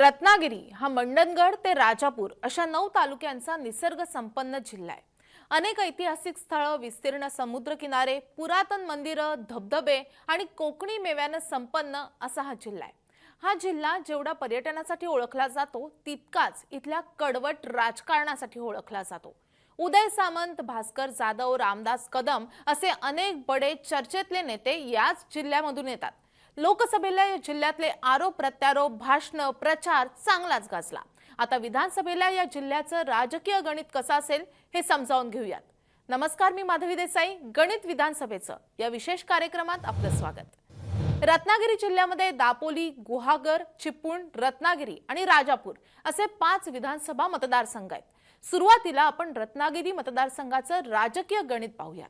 रत्नागिरी हा मंडणगड ते राजापूर अशा नऊ तालुक्यांचा निसर्ग संपन्न जिल्हा आहे. अनेक ऐतिहासिक स्थळं विस्तीर्ण समुद्रकिनारे पुरातन मंदिरं धबधबे आणि कोकणी मेव्यानं संपन्न असा हा जिल्हा आहे. हा जिल्हा जेवढा पर्यटनासाठी ओळखला जातो तितकाच इथल्या कडवट राजकारणासाठी ओळखला जातो. उदय सामंत भास्कर जाधव रामदास कदम असे अनेक बडे चर्चेतले नेते याच जिल्ह्यामधून येतात. लोकसभेला या जिल्ह्यातले आरोप प्रत्यारोप भाषण प्रचार चांगलाच गाजला. आता विधानसभेला या जिल्ह्याचं राजकीय गणित कसं असेल हे समजावून घेऊयात. नमस्कार मी माधवी देसाई गणित विधानसभेचं. या विशेष कार्यक्रमात आपलं स्वागत. रत्नागिरी जिल्ह्यामध्ये दापोली गुहागर चिपळूण रत्नागिरी आणि राजापूर असे पाच विधानसभा मतदारसंघ आहेत. सुरुवातीला आपण रत्नागिरी मतदारसंघाचं राजकीय गणित पाहूया.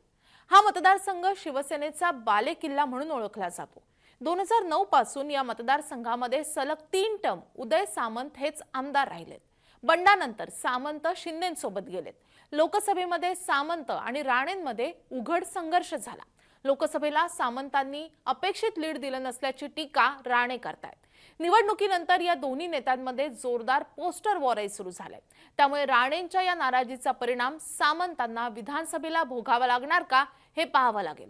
हा मतदारसंघ शिवसेनेचा बालेकिल्ला म्हणून ओळखला जातो. दोन हजार नऊ पासून या मतदारसंघामध्ये सलग तीन टर्म उदय सामंत हेच आमदार राहिलेत. बंडानंतर सामंत शिंदेसोबत गेलेत. लोकसभेमध्ये सामंत आणि राणेंमध्ये उघड संघर्ष झाला. लोकसभेला सामंतांनी अपेक्षित लीड दिलं नसल्याची टीका राणे करतायत. निवडणुकीनंतर या दोन्ही नेत्यांमध्ये जोरदार पोस्टर वॉरही सुरू झाले त्यामुळे राणेंच्या या नाराजीचा परिणाम सामंतांना विधानसभेला भोगावा लागणार का हे पाहावं लागेल.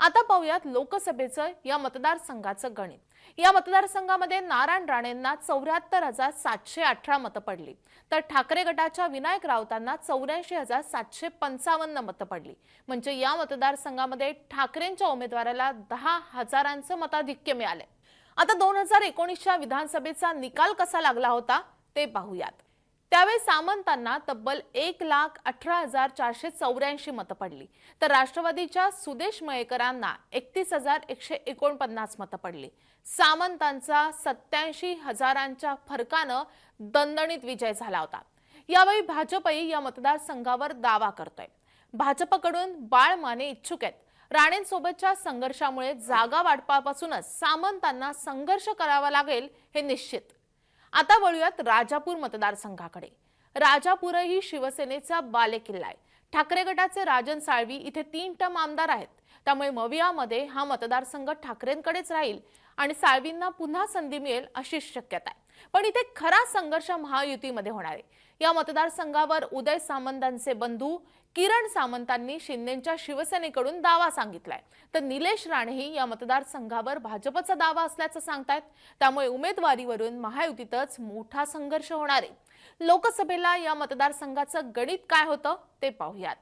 आता पाहूयात लोकसभेचं या मतदारसंघाचं गणित. या मतदारसंघामध्ये नारायण राणेंना चौऱ्याहत्तर हजार सातशे अठरा मतं पडली. तर ठाकरे गटाच्या विनायक राऊतांना चौऱ्याऐंशी हजार सातशे पंचावन्न मतं पडली. म्हणजे या मतदारसंघामध्ये ठाकरेंच्या उमेदवाराला दहा हजारांचं मताधिक्य मिळाले. आता दोन हजार एकोणीसच्या विधानसभेचा निकाल कसा लागला होता ते पाहूयात. त्यावेळी सामंतांना तब्बल एक लाख अठरा हजार चारशे चौऱ्याऐंशी मतं पडली. तर राष्ट्रवादीच्या सुदेश मयेकरांना एकतीस हजार एकशे एकोणपन्नास मतं पडली. सामंतांचा सत्याऐंशी हजारांच्या फरकानं दणदणीत विजय झाला होता. यावेळी भाजपही या मतदारसंघावर दावा करतोय. भाजपकडून बाळ माने इच्छुक आहेत. राणेंसोबतच्या संघर्षामुळे जागा वाटपापासूनच सामंतांना संघर्ष करावा लागेल हे निश्चित. आता वळूयात राजापूर मतदारसंघाकडे. राजापूरही शिवसेनेचा बालेकिल्ला आहे. ठाकरे गटाचे राजन साळवी इथे तीन टम आमदार आहेत. त्यामुळे मवियामध्ये हा मतदारसंघ ठाकरेंकडेच राहील आणि साळवींना पुन्हा संधी मिळेल अशी शक्यता आहे. पण इथे खरा संघर्ष महायुतीमध्ये होणार आहे. या मतदारसंघावर उदय सामंतांचे बंधू किरण सामंतांनी शिंदेच्या शिवसेनेकडून दावा सांगितलाय. तर निलेश राणेही या मतदारसंघावर भाजपचा दावा असल्याचं सांगतायत. त्यामुळे उमेदवारीवरून महायुतीतच मोठा संघर्ष होणार आहे. लोकसभेला या मतदारसंघाचं गणित काय होतं ते पाहूयात.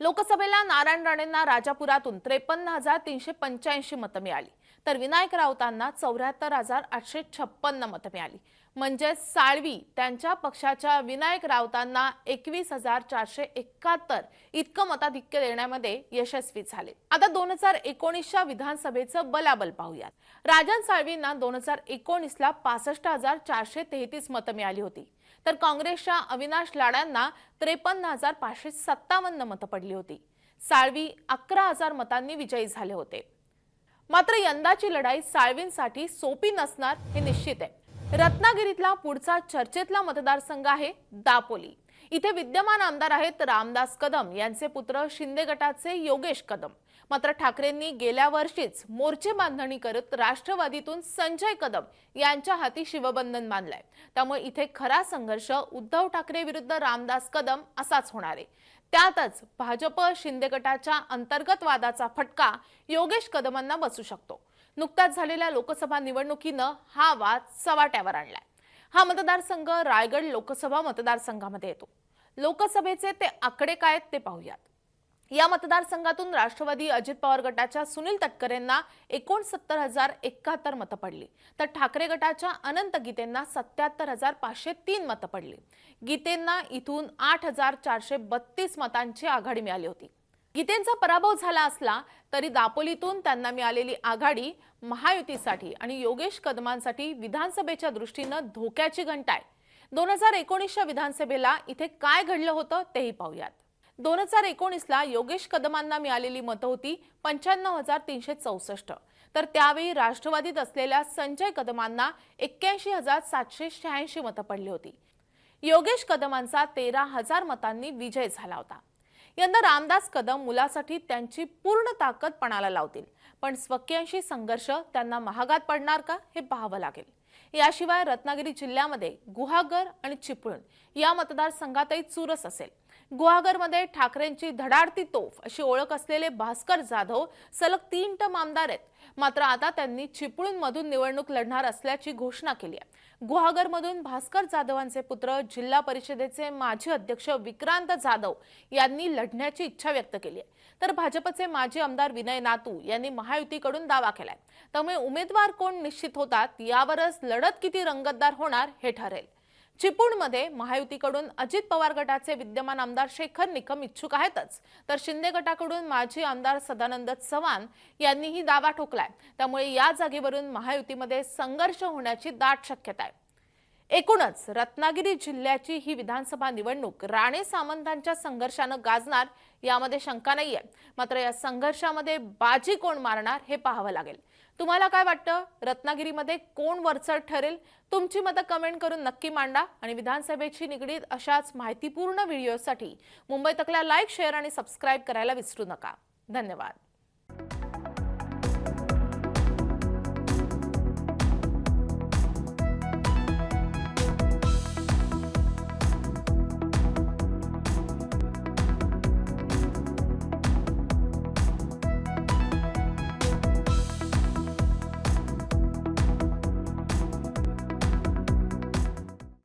लोकसभेला नारायण राणेंना राजापुरातून त्रेपन्न हजार तीनशे पंच्याऐंशी मतं मिळाली. तर विनायक राऊतांना चौऱ्याहत्तर हजार आठशे छप्पन्न मतं मिळाली. म्हणजेच साळवी त्यांच्या पक्षाच्या विनायक राऊतांना एकवीस हजार चारशे एकाहत्तर इतकं मताधिक्य देण्यामध्ये यशस्वी झाले. आता दोन हजार एकोणीसच्या विधानसभेचं बलाबल पाहूयात. राजन साळवींना दोन हजार एकोणीसला पासष्ट हजार चारशे तेहतीस मतं मिळाली होती. तर काँग्रेसच्या अविनाश लाडांना त्रेपन्न हजार पाचशे सत्तावन्न मतं पडली होती. साळवी अकरा हजार मतांनी विजयी झाले होते. मात्र यंदाची लढाई साळवींसाठी सोपी नसणार हे निश्चित आहे. रत्नागिरीतला पुढचा चर्चेतला मतदारसंघ आहे दापोली. इथे विद्यमान आमदार आहेत रामदास कदम यांचे पुत्र शिंदे गटाचे योगेश कदम. मात्र ठाकरेंनी गेल्या वर्षीच मोर्चे बांधणी करत राष्ट्रवादीतून संजय कदम यांच्या हाती शिवबंधन मानलंय त्यामुळे इथे खरा संघर्ष उद्धव ठाकरे विरुद्ध रामदास कदम असाच होणार आहे. त्यातच भाजप शिंदे गटाच्या अंतर्गत वादाचा फटका योगेश कदमांना बसू शकतो. नुकत्याच झालेल्या लोकसभा निवडणुकीनं हा वाद सवाट्यावर आणलाय. हा मतदारसंघ रायगड लोकसभा मतदारसंघामध्ये येतो. लोकसभेचे ते आकडे काय आहेत ते पाहूयात. या मतदारसंघातून राष्ट्रवादी अजित पवार गटाच्या सुनील तटकरेंना एकोणसत्तर हजार एकाहत्तर मतं पडली. तर ठाकरे गटाच्या अनंत गीतेंना सत्याहत्तर हजार पाचशे तीन मतं पडली. गीतेंना इथून आठ हजार चारशे बत्तीस मतांची आघाडी मिळाली होती. गीतेंचा पराभव झाला असला तरी दापोलीतून त्यांना मिळालेली आघाडी महायुतीसाठी आणि योगेश कदमांसाठी विधानसभेच्या दृष्टीनं धोक्याची घंटा आहे. दोन हजार एकोणीसच्या विधानसभेला इथे काय घडलं होतं तेही पाहूयात. दोन हजार एकोणीसला योगेश कदमांना मिळालेली मतं होती पंच्याण्णव हजार तीनशे चौसष्ट. तर त्यावेळी राष्ट्रवादीत असलेल्या संजय कदमांना एक्क्याऐंशी हजार सातशे शहाऐंशी मतं पडली होती. योगेश कदमांचा तेरा हजार मतांनी विजय झाला होता. यंदा रामदास कदम मुलासाठी त्यांची पूर्ण ताकद पणाला लावतील. पण स्वकीयांशी संघर्ष त्यांना महागात पडणार का हे पाहावं लागेल. याशिवाय रत्नागिरी जिल्ह्यामध्ये गुहागर आणि चिपळूण या मतदारसंघातही चुरस असेल. गुहागरमध्ये ठाकरेंची धडाडती तोफ अशी ओळख असलेले भास्कर जाधव सलग तीन टम आमदार आहेत. मात्र आता त्यांनी चिपळूणमधून निवडणूक लढणार असल्याची घोषणा केली आहे. गुहागरमधून भास्कर जाधवांचे पुत्र जिल्हा परिषदेचे माजी अध्यक्ष विक्रांत जाधव यांनी लढण्याची इच्छा व्यक्त केली आहे. तर भाजपचे माजी आमदार विनय नातू यांनी महायुतीकडून दावा केलाय. त्यामुळे उमेदवार कोण निश्चित होतात यावरच लढत किती रंगतदार होणार हे ठरेल. चिपळूणमध्ये महायुतीकडून अजित पवार गटाचे विद्यमान आमदार शेखर निकम इच्छुक आहेतच. तर शिंदे गटाकडून माजी आमदार सदानंद चव्हाण यांनीही दावा ठोकलाय. त्यामुळे या जागेवरून महायुतीमध्ये संघर्ष होण्याची दाट शक्यता आहे. एकूणच रत्नागिरी जिल्ह्याची ही विधानसभा निवडणूक राणे सामंतांच्या संघर्षानं गाजणार यामध्ये शंका नाहीये. मात्र या संघर्षामध्ये बाजी कोण मारणार हे पाहावं लागेल. तुम्हाला काय वाटतं? रत्नागिरीमध्ये कोण वरचढ ठरेल? तुमची मतं कमेंट करून नक्की मांडा आणि विधानसभेची निगडीत अशाच माहितीपूर्ण व्हिडिओसाठी मुंबई तकला लाईक शेअर आणि सबस्क्राईब करायला विसरू नका. धन्यवाद.